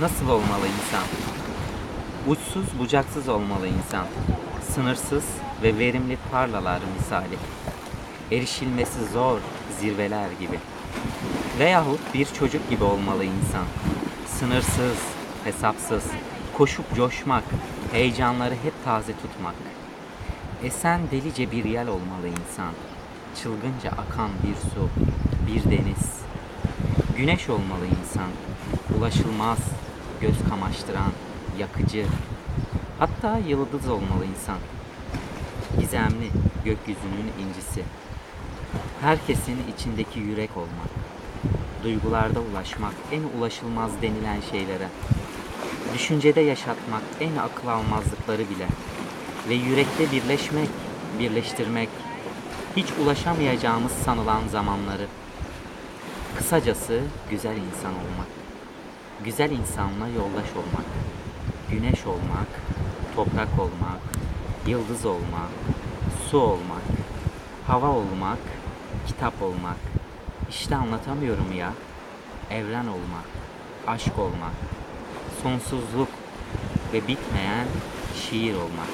Nasıl olmalı insan? Uçsuz bucaksız olmalı insan. Sınırsız ve verimli tarlalar misali. Erişilmesi zor zirveler gibi. Veyahut bir çocuk gibi olmalı insan. Sınırsız, hesapsız, koşup coşmak, heyecanları hep taze tutmak. Esen delice bir yel olmalı insan. Çılgınca akan bir su, bir deniz. Güneş olmalı insan. Ulaşılmaz, göz kamaştıran, yakıcı. Hatta yıldız olmalı insan. Gizemli, gökyüzünün incisi. Herkesin içindeki yürek olmak. Duygularda ulaşmak, en ulaşılmaz denilen şeylere. Düşüncede yaşatmak en akıl almazlıkları bile. Ve yürekte birleşmek, birleştirmek. Hiç ulaşamayacağımız sanılan zamanları. Kısacası güzel insan olmak. Güzel insanla yoldaş olmak. Güneş olmak, toprak olmak, yıldız olmak, su olmak, hava olmak, kitap olmak. İşte anlatamıyorum ya. Evren olmak, aşk olmak, sonsuzluk ve bitmeyen şiir olmak.